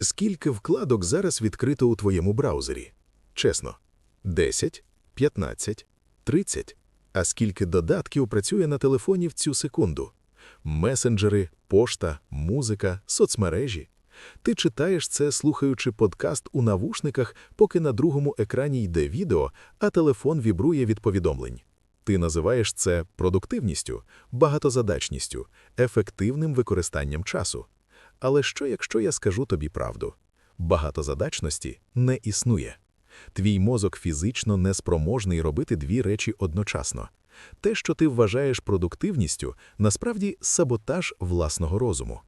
Скільки вкладок зараз відкрито у твоєму браузері? Чесно. 10, 15, 30. А скільки додатків працює на телефоні в цю секунду? Месенджери, пошта, музика, соцмережі. Ти читаєш це, слухаючи подкаст у навушниках, поки на другому екрані йде відео, а телефон вібрує від повідомлень. Ти називаєш це продуктивністю, багатозадачністю, ефективним використанням часу. Але що, якщо я скажу тобі правду? Багатозадачності не існує. Твій мозок фізично неспроможний робити дві речі одночасно. Те, що ти вважаєш продуктивністю, насправді саботаж власного розуму.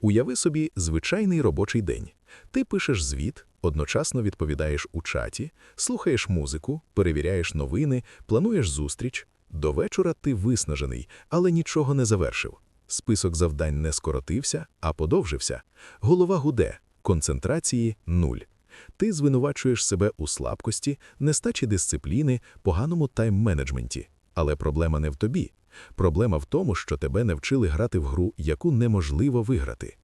Уяви собі звичайний робочий день. Ти пишеш звіт, одночасно відповідаєш у чаті, слухаєш музику, перевіряєш новини, плануєш зустріч. До вечора ти виснажений, але нічого не завершив. Список завдань не скоротився, а подовжився. Голова гуде, концентрації нуль. Ти звинувачуєш себе у слабкості, нестачі дисципліни, поганому тайм-менеджменті. Але проблема не в тобі. Проблема в тому, що тебе не вчили грати в гру, яку неможливо виграти.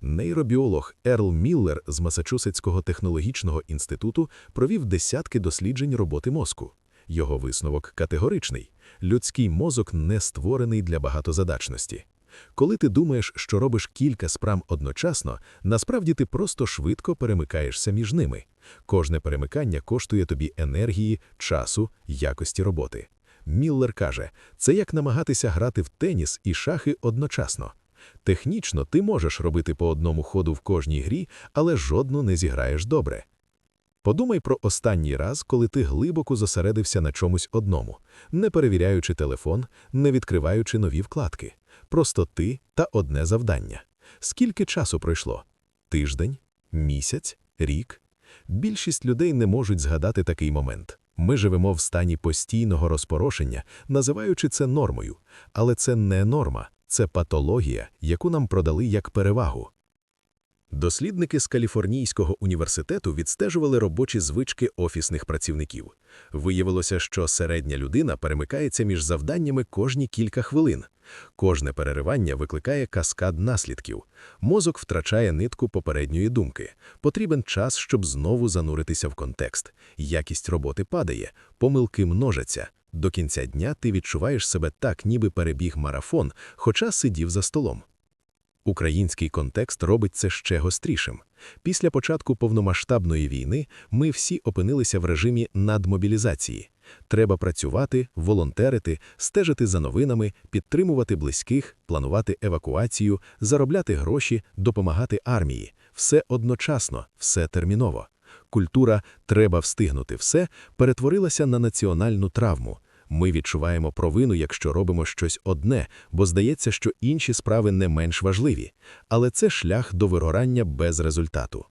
Нейробіолог Ерл Міллер з Масачусетського технологічного інституту провів десятки досліджень роботи мозку. Його висновок категоричний: людський мозок не створений для багатозадачності. Коли ти думаєш, що робиш кілька справ одночасно, насправді ти просто швидко перемикаєшся між ними. Кожне перемикання коштує тобі енергії, часу, якості роботи. Міллер каже, це як намагатися грати в теніс і шахи одночасно. Технічно ти можеш робити по одному ходу в кожній грі, але жодну не зіграєш добре. Подумай про останній раз, коли ти глибоко зосередився на чомусь одному, не перевіряючи телефон, не відкриваючи нові вкладки. Просто ти та одне завдання. Скільки часу пройшло? Тиждень, місяць, рік? Більшість людей не можуть згадати такий момент. Ми живемо в стані постійного розпорошення, називаючи це нормою, але це не норма, це патологія, яку нам продали як перевагу. Дослідники з Каліфорнійського університету відстежували робочі звички офісних працівників. Виявилося, що середня людина перемикається між завданнями кожні кілька хвилин. Кожне переривання викликає каскад наслідків. Мозок втрачає нитку попередньої думки. Потрібен час, щоб знову зануритися в контекст. Якість роботи падає, помилки множаться. До кінця дня ти відчуваєш себе так, ніби перебіг марафон, хоча сидів за столом. Український контекст робить це ще гострішим. Після початку повномасштабної війни ми всі опинилися в режимі надмобілізації. Треба працювати, волонтерити, стежити за новинами, підтримувати близьких, планувати евакуацію, заробляти гроші, допомагати армії. Все одночасно, все терміново. Культура треба встигнути все перетворилася на національну травму. Ми відчуваємо провину, якщо робимо щось одне, бо здається, що інші справи не менш важливі, але це шлях до вигорання без результату.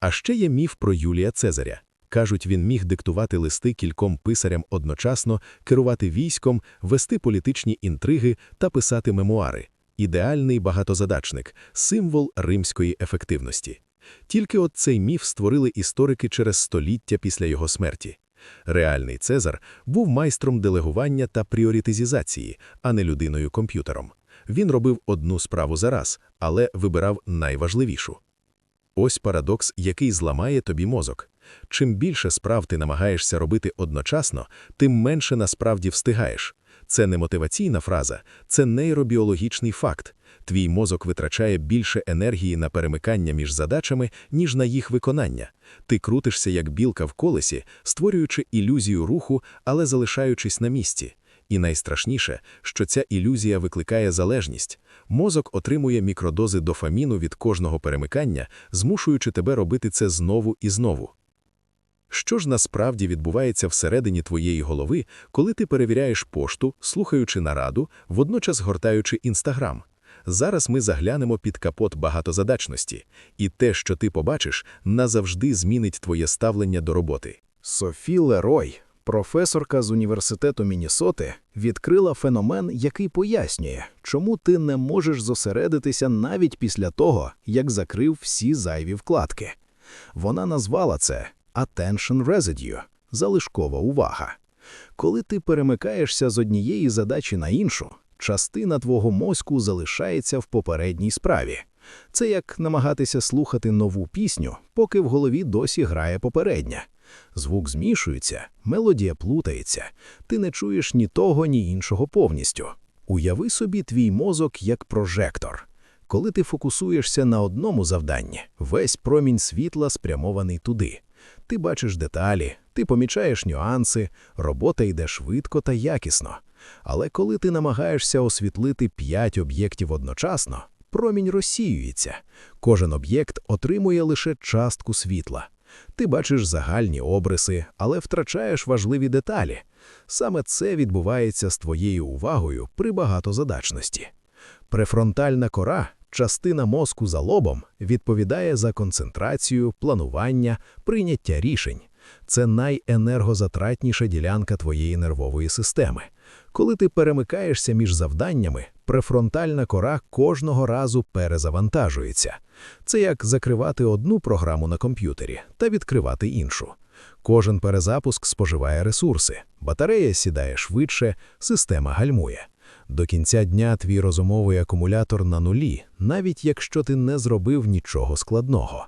А ще є міф про Юлія Цезаря. Кажуть, він міг диктувати листи кільком писарям одночасно, керувати військом, вести політичні інтриги та писати мемуари. Ідеальний багатозадачник, символ римської ефективності. Тільки от цей міф створили історики через століття після його смерті. Реальний Цезар був майстром делегування та пріоритизації, а не людиною комп'ютером. Він робив одну справу за раз, але вибирав найважливішу. Ось парадокс, який зламає тобі мозок. Чим більше справ ти намагаєшся робити одночасно, тим менше насправді встигаєш. Це не мотиваційна фраза, це нейробіологічний факт. Твій мозок витрачає більше енергії на перемикання між задачами, ніж на їх виконання. Ти крутишся як білка в колесі, створюючи ілюзію руху, але залишаючись на місці. І найстрашніше, що ця ілюзія викликає залежність. Мозок отримує мікродози дофаміну від кожного перемикання, змушуючи тебе робити це знову і знову. Що ж насправді відбувається всередині твоєї голови, коли ти перевіряєш пошту, слухаючи нараду, водночас гортаючи інстаграм? Зараз ми заглянемо під капот багатозадачності, і те, що ти побачиш, назавжди змінить твоє ставлення до роботи. Софі Лерой, професорка з університету Міннесоти, відкрила феномен, який пояснює, чому ти не можеш зосередитися навіть після того, як закрив всі зайві вкладки. Вона назвала це attention residue – залишкова увага. Коли ти перемикаєшся з однієї задачі на іншу, частина твого мозку залишається в попередній справі. Це як намагатися слухати нову пісню, поки в голові досі грає попередня. Звук змішується, мелодія плутається, ти не чуєш ні того, ні іншого повністю. Уяви собі твій мозок як прожектор. Коли ти фокусуєшся на одному завданні, весь промінь світла спрямований туди. Ти бачиш деталі, ти помічаєш нюанси, робота йде швидко та якісно. Але коли ти намагаєшся освітлити п'ять об'єктів одночасно, промінь розсіюється. Кожен об'єкт отримує лише частку світла. Ти бачиш загальні обриси, але втрачаєш важливі деталі. Саме це відбувається з твоєю увагою при багатозадачності. Префронтальна кора, частина мозку за лобом, відповідає за концентрацію, планування, прийняття рішень. Це найенергозатратніша ділянка твоєї нервової системи. Коли ти перемикаєшся між завданнями, префронтальна кора кожного разу перезавантажується. Це як закривати одну програму на комп'ютері та відкривати іншу. Кожен перезапуск споживає ресурси, батарея сідає швидше, система гальмує. До кінця дня твій розумовий акумулятор на нулі, навіть якщо ти не зробив нічого складного.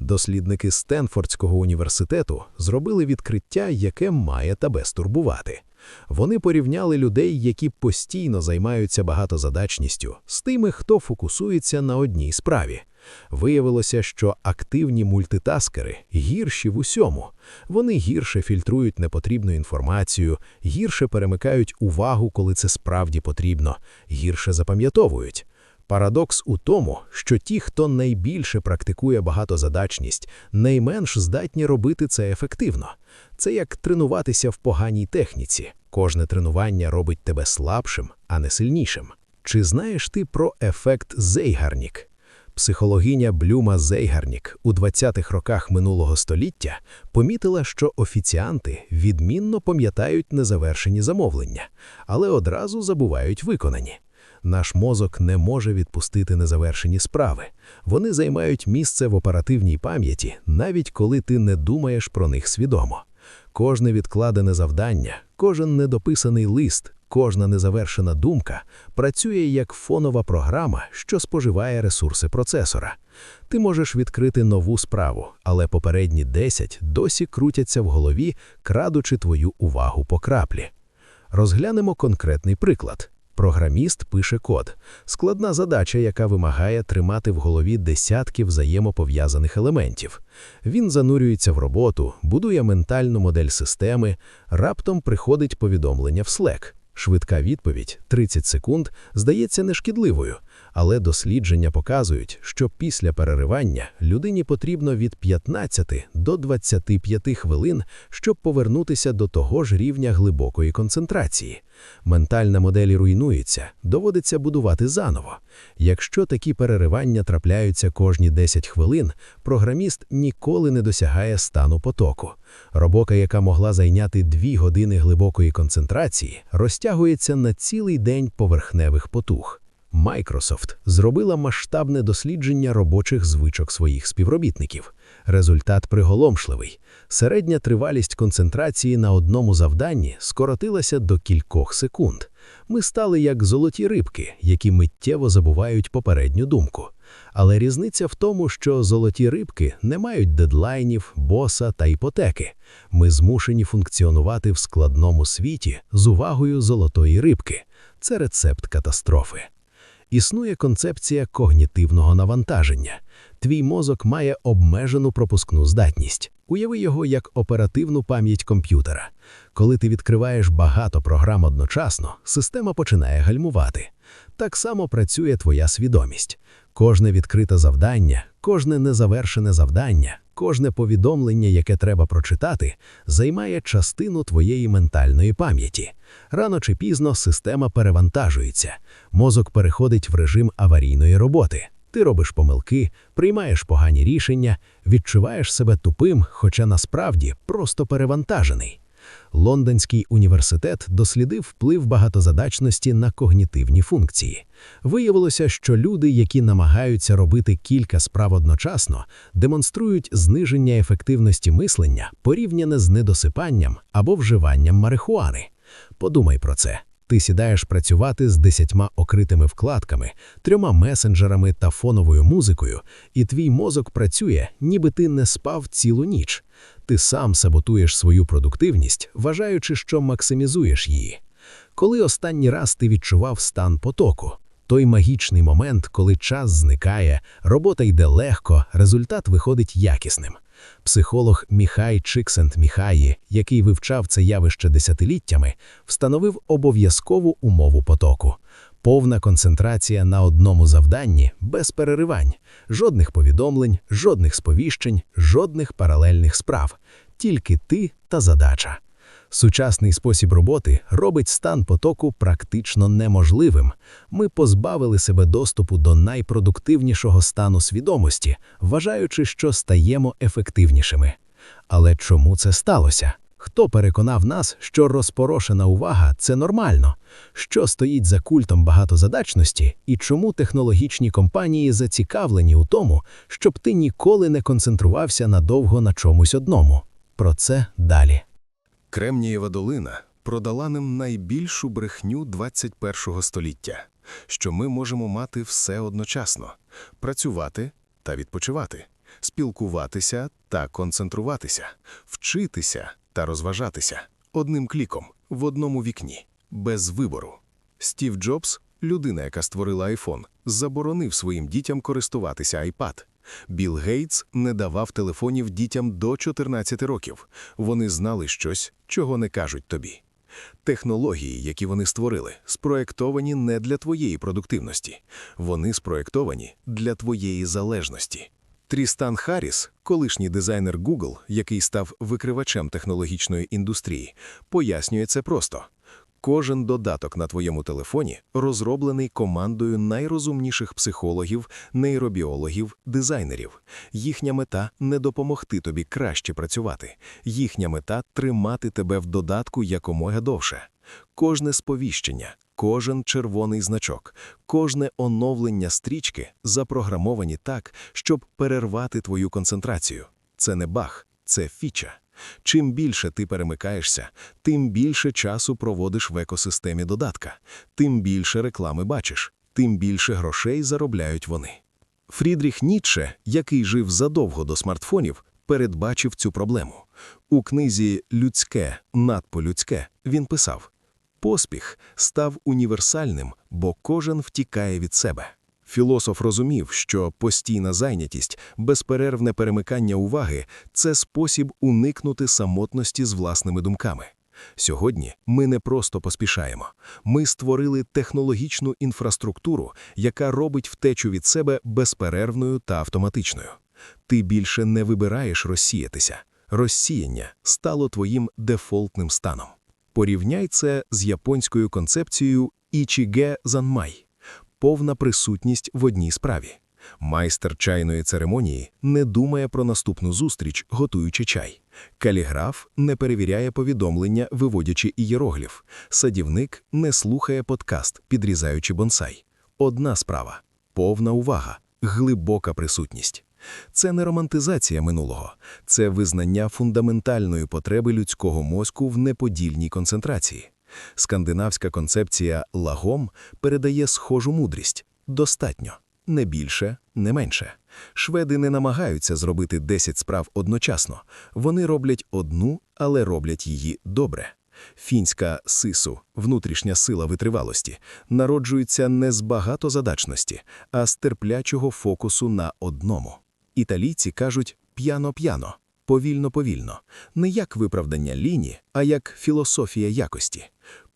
Дослідники Стенфордського університету зробили відкриття, яке має тебе стурбувати. Вони порівняли людей, які постійно займаються багатозадачністю, з тими, хто фокусується на одній справі. Виявилося, що активні мультитаскери гірші в усьому. Вони гірше фільтрують непотрібну інформацію, гірше перемикають увагу, коли це справді потрібно, гірше запам'ятовують. Парадокс у тому, що ті, хто найбільше практикує багатозадачність, найменш здатні робити це ефективно. Це як тренуватися в поганій техніці. Кожне тренування робить тебе слабшим, а не сильнішим. Чи знаєш ти про ефект Зейгарнік? Психологиня Блюма Зейгарнік у 20-х роках минулого століття помітила, що офіціанти відмінно пам'ятають незавершені замовлення, але одразу забувають виконані. Наш мозок не може відпустити незавершені справи. Вони займають місце в оперативній пам'яті, навіть коли ти не думаєш про них свідомо. Кожне відкладене завдання, кожен недописаний лист, кожна незавершена думка працює як фонова програма, що споживає ресурси процесора. Ти можеш відкрити нову справу, але попередні 10 досі крутяться в голові, крадучи твою увагу по краплі. Розглянемо конкретний приклад. Програміст пише код. Складна задача, яка вимагає тримати в голові десятки взаємопов'язаних елементів. Він занурюється в роботу, будує ментальну модель системи, раптом приходить повідомлення в Slack. Швидка відповідь 30 секунд здається нешкідливою, але дослідження показують, що після переривання людині потрібно від 15 до 25 хвилин, щоб повернутися до того ж рівня глибокої концентрації. Ментальна модель руйнується, доводиться будувати заново. Якщо такі переривання трапляються кожні 10 хвилин, програміст ніколи не досягає стану потоку. Робота, яка могла зайняти 2 години глибокої концентрації, розтягується на цілий день поверхневих потуг. Microsoft зробила масштабне дослідження робочих звичок своїх співробітників. Результат приголомшливий. Середня тривалість концентрації на одному завданні скоротилася до кількох секунд. Ми стали як золоті рибки, які миттєво забувають попередню думку. Але різниця в тому, що золоті рибки не мають дедлайнів, боса та іпотеки. Ми змушені функціонувати в складному світі з увагою золотої рибки. Це рецепт катастрофи. Існує концепція когнітивного навантаження. Твій мозок має обмежену пропускну здатність. Уяви його як оперативну пам'ять комп'ютера. Коли ти відкриваєш багато програм одночасно, система починає гальмувати. Так само працює твоя свідомість. Кожне відкрите завдання, кожне незавершене завдання, кожне повідомлення, яке треба прочитати, займає частину твоєї ментальної пам'яті. Рано чи пізно система перевантажується, мозок переходить в режим аварійної роботи. Ти робиш помилки, приймаєш погані рішення, відчуваєш себе тупим, хоча насправді просто перевантажений. Лондонський університет дослідив вплив багатозадачності на когнітивні функції. Виявилося, що люди, які намагаються робити кілька справ одночасно, демонструють зниження ефективності мислення порівняне з недосипанням або вживанням марихуани. Подумай про це. Ти сідаєш працювати з десятьма окритими вкладками, трьома месенджерами та фоновою музикою, і твій мозок працює, ніби ти не спав цілу ніч. Ти сам саботуєш свою продуктивність, вважаючи, що максимізуєш її. Коли останній раз ти відчував стан потоку? Той магічний момент, коли час зникає, робота йде легко, результат виходить якісним. Психолог Міхай Чиксент Міхаї, який вивчав це явище десятиліттями, встановив обов'язкову умову потоку. Повна концентрація на одному завданні, без переривань, жодних повідомлень, жодних сповіщень, жодних паралельних справ, тільки ти та задача. Сучасний спосіб роботи робить стан потоку практично неможливим. Ми позбавили себе доступу до найпродуктивнішого стану свідомості, вважаючи, що стаємо ефективнішими. Але чому це сталося? Хто переконав нас, що розпорошена увага це нормально? Що стоїть за культом багатозадачності і чому технологічні компанії зацікавлені у тому, щоб ти ніколи не концентрувався надовго на чомусь одному? Про це далі. Кремнієва долина продала нам найбільшу брехню 21-го століття, що ми можемо мати все одночасно – працювати та відпочивати, спілкуватися та концентруватися, вчитися та розважатися одним кліком в одному вікні, без вибору. Стів Джобс, людина, яка створила iPhone, заборонив своїм дітям користуватися iPad. Білл Гейтс не давав телефонів дітям до 14 років. Вони знали щось, чого не кажуть тобі. Технології, які вони створили, спроектовані не для твоєї продуктивності. Вони спроектовані для твоєї залежності. Трістан Харріс, колишній дизайнер Google, який став викривачем технологічної індустрії, пояснює це просто. Кожен додаток на твоєму телефоні розроблений командою найрозумніших психологів, нейробіологів, дизайнерів. Їхня мета не допомогти тобі краще працювати. Їхня мета тримати тебе в додатку якомога довше. Кожне сповіщення, кожен червоний значок, кожне оновлення стрічки запрограмовані так, щоб перервати твою концентрацію. Це не баг, це фіча. Чим більше ти перемикаєшся, тим більше часу проводиш в екосистемі додатка, тим більше реклами бачиш, тим більше грошей заробляють вони. Фрідріх Ніцше, який жив задовго до смартфонів, передбачив цю проблему. У книзі Людське надполюдське він писав: Поспіх став універсальним, бо кожен втікає від себе. Філософ розумів, що постійна зайнятість, безперервне перемикання уваги це спосіб уникнути самотності з власними думками. Сьогодні ми не просто поспішаємо. Ми створили технологічну інфраструктуру, яка робить втечу від себе безперервною та автоматичною. Ти більше не вибираєш розсіятися. Розсіяння стало твоїм дефолтним станом. Порівняй це з японською концепцією Ічіге Занмай повна присутність в одній справі. Майстер чайної церемонії не думає про наступну зустріч, готуючи чай. Каліграф не перевіряє повідомлення, виводячи ієрогліф. Садівник не слухає подкаст, підрізаючи бонсай. Одна справа повна увага, глибока присутність. Це не романтизація минулого, це визнання фундаментальної потреби людського мозку в неподільній концентрації. Скандинавська концепція лагом передає схожу мудрість достатньо, не більше, не менше. Шведи не намагаються зробити 10 справ одночасно. Вони роблять одну, але роблять її добре. Фінська сису, внутрішня сила витривалості, народжується не з багатозадачності, а з терплячого фокусу на одному. Італійці кажуть п'яно-п'яно, повільно-повільно, не як виправдання ліні, а як філософія якості.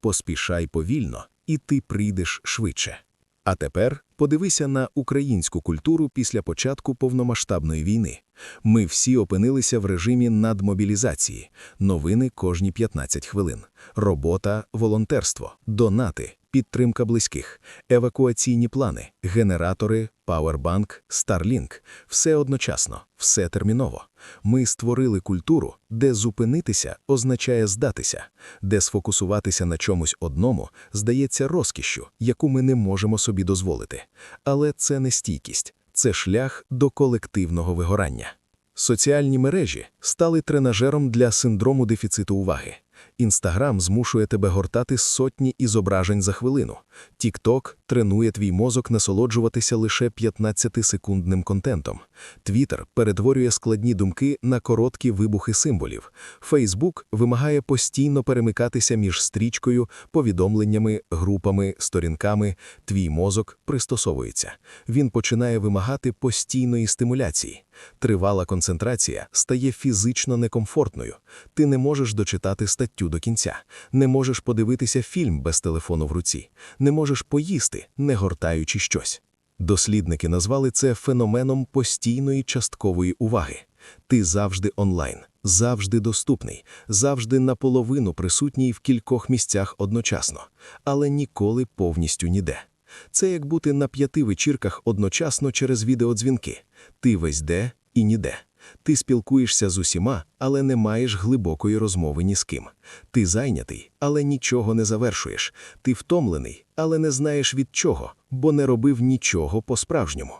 Поспішай повільно, і ти прийдеш швидше. А тепер подивися на українську культуру після початку повномасштабної війни. Ми всі опинилися в режимі надмобілізації, новини кожні 15 хвилин, робота, волонтерство, донати, підтримка близьких, евакуаційні плани, генератори, пауербанк, Starlink – все одночасно, все терміново. Ми створили культуру, де зупинитися означає здатися, де сфокусуватися на чомусь одному здається розкішшю, яку ми не можемо собі дозволити. Але це не стійкість, це шлях до колективного вигорання. Соціальні мережі стали тренажером для синдрому дефіциту уваги. Інстаграм змушує тебе гортати сотні ізображень за хвилину. Тікток тренує твій мозок насолоджуватися лише 15-секундним контентом. Твіттер перетворює складні думки на короткі вибухи символів. Фейсбук вимагає постійно перемикатися між стрічкою, повідомленнями, групами, сторінками. Твій мозок пристосовується. Він починає вимагати постійної стимуляції. Тривала концентрація стає фізично некомфортною. Ти не можеш дочитати статтю до кінця, не можеш подивитися фільм без телефону в руці, не можеш поїсти, не гортаючи щось. Дослідники назвали це феноменом постійної часткової уваги. Ти завжди онлайн, завжди доступний, завжди наполовину присутній в кількох місцях одночасно, але ніколи повністю ніде. Це як бути на п'яти вечірках одночасно через відеодзвінки. Ти весь де і ніде. Ти спілкуєшся з усіма, але не маєш глибокої розмови ні з ким. Ти зайнятий, але нічого не завершуєш. Ти втомлений, але не знаєш від чого, бо не робив нічого по-справжньому.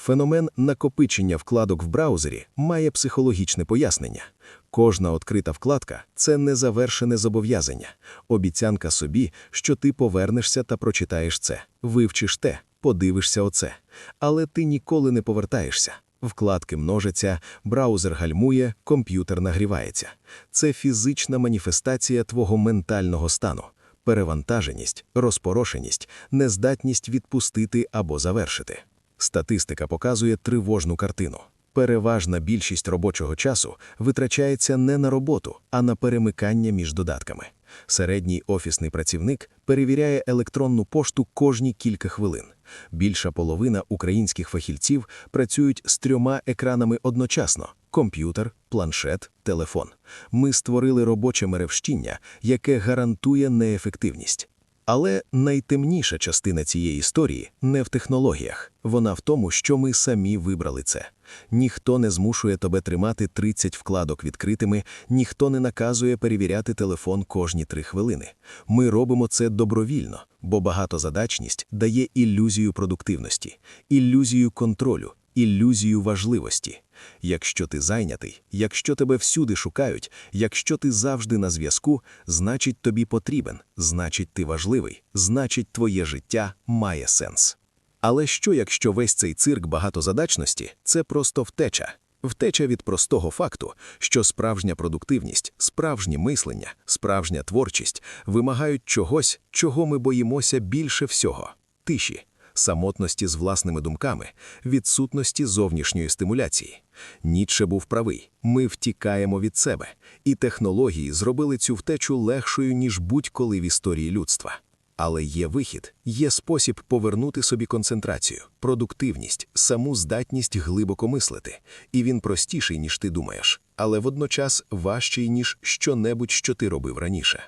Феномен накопичення вкладок в браузері має психологічне пояснення. Кожна відкрита вкладка це незавершене зобов'язання, обіцянка собі, що ти повернешся та прочитаєш це, вивчиш те, подивишся оце. Але ти ніколи не повертаєшся. Вкладки множаться, браузер гальмує, комп'ютер нагрівається. Це фізична маніфестація твого ментального стану. Перевантаженість, розпорошеність, нездатність відпустити або завершити. Статистика показує тривожну картину. Переважна більшість робочого часу витрачається не на роботу, а на перемикання між додатками. Середній офісний працівник перевіряє електронну пошту кожні кілька хвилин. Більша половина українських фахівців працюють з трьома екранами одночасно: комп'ютер, планшет, телефон. Ми створили робоче меревщіння, яке гарантує неефективність. Але найтемніша частина цієї історії не в технологіях, вона в тому, що ми самі вибрали це. Ніхто не змушує тебе тримати 30 вкладок відкритими, ніхто не наказує перевіряти телефон кожні три хвилини. Ми робимо це добровільно, бо багатозадачність дає ілюзію продуктивності, ілюзію контролю, ілюзію важливості. Якщо ти зайнятий, якщо тебе всюди шукають, якщо ти завжди на зв'язку, значить тобі потрібен, значить ти важливий, значить твоє життя має сенс. Але що, якщо весь цей цирк багатозадачності це просто втеча? Втеча від простого факту, що справжня продуктивність, справжнє мислення, справжня творчість вимагають чогось, чого ми боїмося більше всього тиші, самотності з власними думками, відсутності зовнішньої стимуляції. Ніцше був правий, ми втікаємо від себе, і технології зробили цю втечу легшою, ніж будь-коли в історії людства. Але є вихід, є спосіб повернути собі концентрацію, продуктивність, саму здатність глибоко мислити. І він простіший, ніж ти думаєш, але водночас важчий, ніж що-небудь, що ти робив раніше.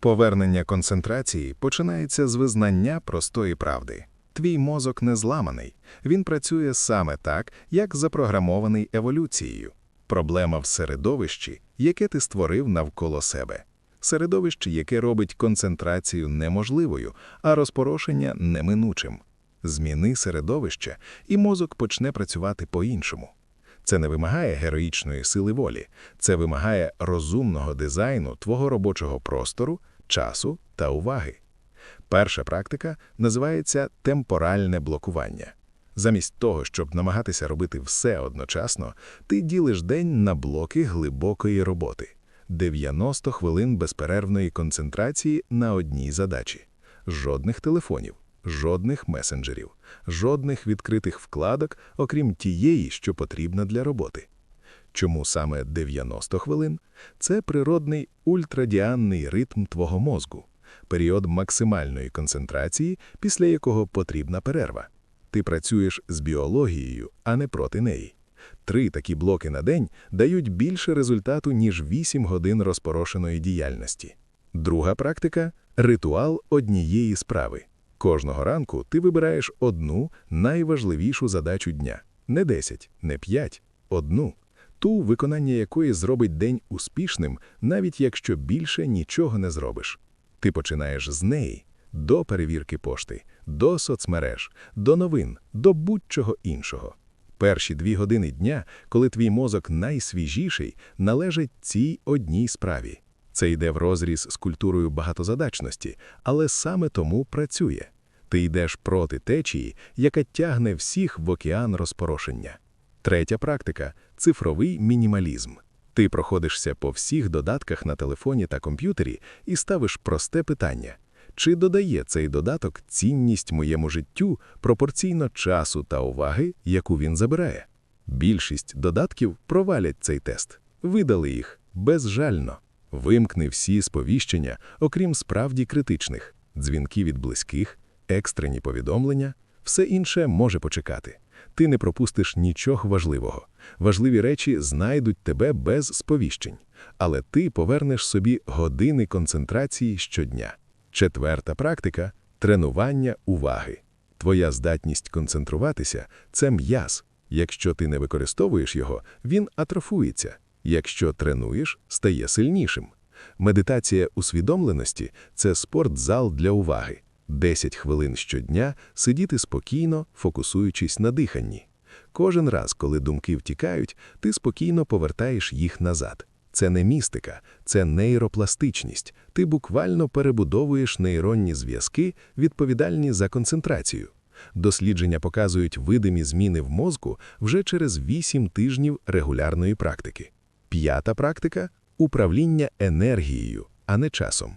Повернення концентрації починається з визнання простої правди. Твій мозок не зламаний, він працює саме так, як запрограмований еволюцією. Проблема в середовищі, яке ти створив навколо себе. Середовище, яке робить концентрацію неможливою, а розпорошення неминучим. Зміни середовище, і мозок почне працювати по-іншому. Це не вимагає героїчної сили волі, це вимагає розумного дизайну твого робочого простору, часу та уваги. Перша практика називається темпоральне блокування. Замість того, щоб намагатися робити все одночасно, ти ділиш день на блоки глибокої роботи. 90 хвилин безперервної концентрації на одній задачі. Жодних телефонів, жодних месенджерів, жодних відкритих вкладок, окрім тієї, що потрібна для роботи. Чому саме 90 хвилин? Це природний ультрадіанний ритм твого мозку, період максимальної концентрації, після якого потрібна перерва. Ти працюєш з біологією, а не проти неї. Три такі блоки на день дають більше результату, ніж 8 годин розпорошеної діяльності. Друга практика ритуал однієї справи. Кожного ранку ти вибираєш одну найважливішу задачу дня. Не 10, не 5, одну. Ту, виконання якої зробить день успішним, навіть якщо більше нічого не зробиш. Ти починаєш з неї до перевірки пошти, до соцмереж, до новин, до будь-чого іншого. Перші дві години дня, коли твій мозок найсвіжіший, належать цій одній справі. Це йде врозріз з культурою багатозадачності, але саме тому працює. Ти йдеш проти течії, яка тягне всіх в океан розпорошення. Третя практика цифровий мінімалізм. Ти проходишся по всіх додатках на телефоні та комп'ютері і ставиш просте питання: чи додає цей додаток цінність моєму життю пропорційно часу та уваги, яку він забирає? Більшість додатків провалять цей тест, видали їх безжально. Вимкни всі сповіщення, окрім справді критичних, дзвінки від близьких, екстрені повідомлення, все інше може почекати. Ти не пропустиш нічого важливого. Важливі речі знайдуть тебе без сповіщень, але ти повернеш собі години концентрації щодня. Четверта практика тренування уваги. Твоя здатність концентруватися це м'яз. Якщо ти не використовуєш його, він атрофується. Якщо тренуєш, стає сильнішим. Медитація усвідомленості це спортзал для уваги. 10 хвилин щодня сидіти спокійно, фокусуючись на диханні. Кожен раз, коли думки втікають, ти спокійно повертаєш їх назад. Це не містика, це нейропластичність. Ти буквально перебудовуєш нейронні зв'язки, відповідальні за концентрацію. Дослідження показують видимі зміни в мозку вже через 8 тижнів регулярної практики. П'ята практика управління енергією, а не часом.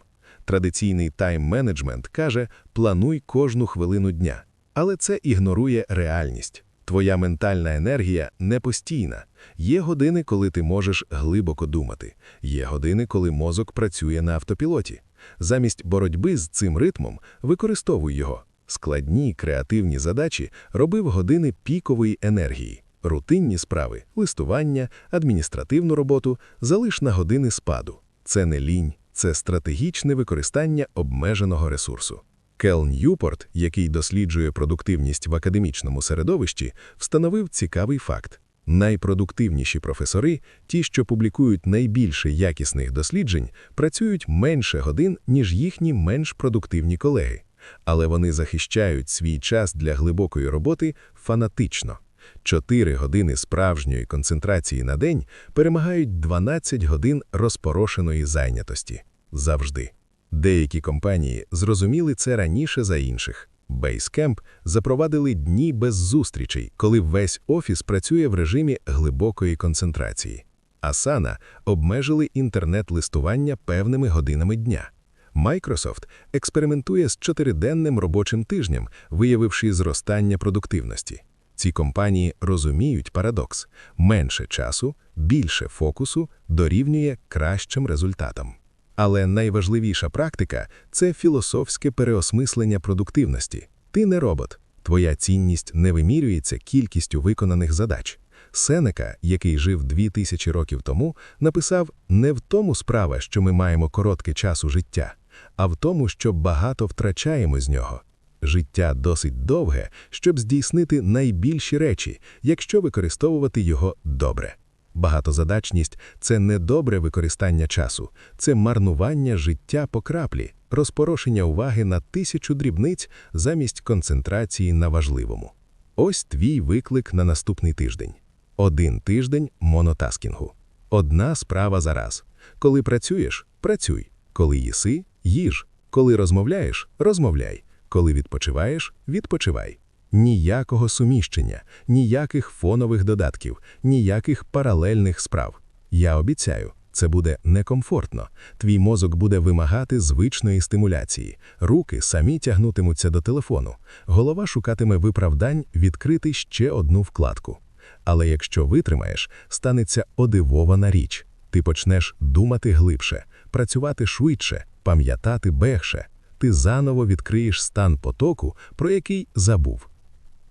Традиційний тайм-менеджмент каже, плануй кожну хвилину дня, але це ігнорує реальність. Твоя ментальна енергія непостійна. Є години, коли ти можеш глибоко думати, є години, коли мозок працює на автопілоті. Замість боротьби з цим ритмом використовуй його. Складні креативні задачі роби в години пікової енергії. Рутинні справи, листування, адміністративну роботу залиш на години спаду. Це не лінь, це стратегічне використання обмеженого ресурсу. Кел Ньюпорт, який досліджує продуктивність в академічному середовищі, встановив цікавий факт. Найпродуктивніші професори, ті, що публікують найбільше якісних досліджень, працюють менше годин, ніж їхні менш продуктивні колеги. Але вони захищають свій час для глибокої роботи фанатично. 4 години справжньої концентрації на день перемагають 12 годин розпорошеної зайнятості. Завжди. Деякі компанії зрозуміли це раніше за інших. Basecamp запровадили дні без зустрічей, коли весь офіс працює в режимі глибокої концентрації. Asana обмежили інтернет-листування певними годинами дня. Microsoft експериментує з чотириденним робочим тижнем, виявивши зростання продуктивності. Ці компанії розуміють парадокс: менше часу, більше фокусу дорівнює кращим результатам. Але найважливіша практика це філософське переосмислення продуктивності. Ти не робот, твоя цінність не вимірюється кількістю виконаних задач. Сенека, який жив 2000 років тому, написав: не в тому справа, що ми маємо коротке часу життя, а в тому, що багато втрачаємо з нього. Життя досить довге, щоб здійснити найбільші речі, якщо використовувати його добре. Багатозадачність це не добре використання часу, це марнування життя по краплі, розпорошення уваги на тисячу дрібниць замість концентрації на важливому. Ось твій виклик на наступний тиждень. Один тиждень монотаскінгу. Одна справа за раз. Коли працюєш працюй. Коли їси їж. Коли розмовляєш розмовляй. Коли відпочиваєш відпочивай. Ніякого суміщення, ніяких фонових додатків, ніяких паралельних справ. Я обіцяю, це буде некомфортно. Твій мозок буде вимагати звичної стимуляції, руки самі тягнутимуться до телефону, голова шукатиме виправдань відкрити ще одну вкладку. Але якщо витримаєш, станеться одивована річ. Ти почнеш думати глибше, працювати швидше, пам'ятати бегше. Ти заново відкриєш стан потоку, про який забув.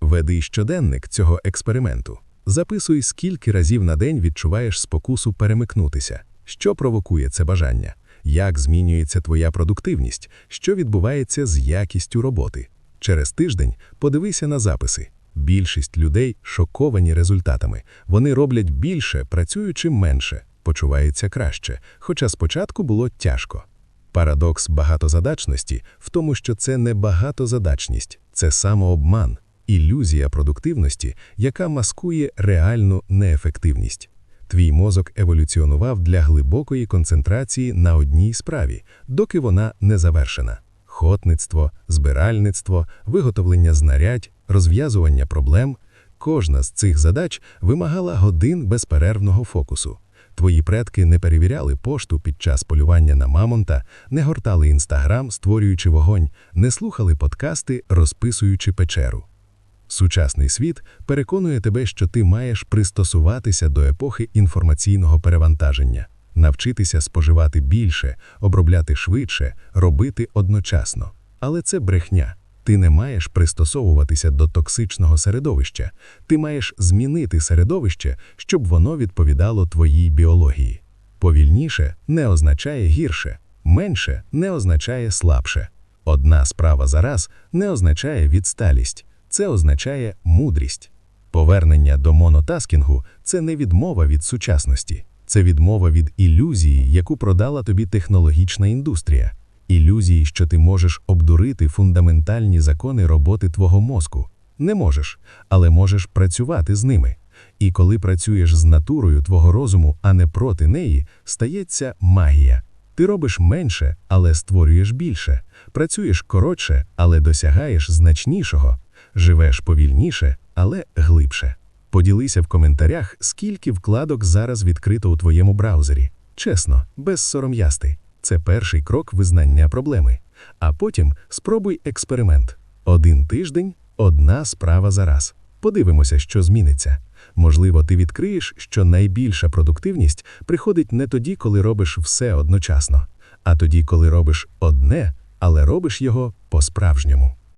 Веди щоденник цього експерименту. Записуй, скільки разів на день відчуваєш спокусу перемикнутися, що провокує це бажання, як змінюється твоя продуктивність, що відбувається з якістю роботи. Через тиждень подивися на записи. Більшість людей шоковані результатами. Вони роблять більше, працюючи менше, почуваються краще, хоча спочатку було тяжко. Парадокс багатозадачності в тому, що це не багатозадачність, це самообман ілюзія продуктивності, яка маскує реальну неефективність. Твій мозок еволюціонував для глибокої концентрації на одній справі, доки вона не завершена. Хотництво, збиральництво, виготовлення знарядь, розв'язування проблем – кожна з цих задач вимагала годин безперервного фокусу. Твої предки не перевіряли пошту під час полювання на мамонта, не гортали інстаграм, створюючи вогонь, не слухали подкасти, розписуючи печеру. Сучасний світ переконує тебе, що ти маєш пристосуватися до епохи інформаційного перевантаження, навчитися споживати більше, обробляти швидше, робити одночасно. Але це брехня. Ти не маєш пристосовуватися до токсичного середовища. Ти маєш змінити середовище, щоб воно відповідало твоїй біології. Повільніше не означає гірше, менше не означає слабше. Одна справа за раз не означає відсталість. Це означає мудрість. Повернення до монотаскінгу це не відмова від сучасності, це відмова від ілюзії, яку продала тобі технологічна індустрія, ілюзії, що ти можеш обдурити фундаментальні закони роботи твого мозку. Не можеш, але можеш працювати з ними. І коли працюєш з натурою твого розуму, а не проти неї, стається магія. Ти робиш менше, але створюєш більше, працюєш коротше, але досягаєш значнішого. Живеш повільніше, але глибше. Поділися в коментарях, скільки вкладок зараз відкрито у твоєму браузері. Чесно, без сором'ясти. Це перший крок визнання проблеми. А потім спробуй експеримент. Один тиждень, одна справа за раз. Подивимося, що зміниться. Можливо, ти відкриєш, що найбільша продуктивність приходить не тоді, коли робиш все одночасно, а тоді, коли робиш одне, але робиш його по-справжньому.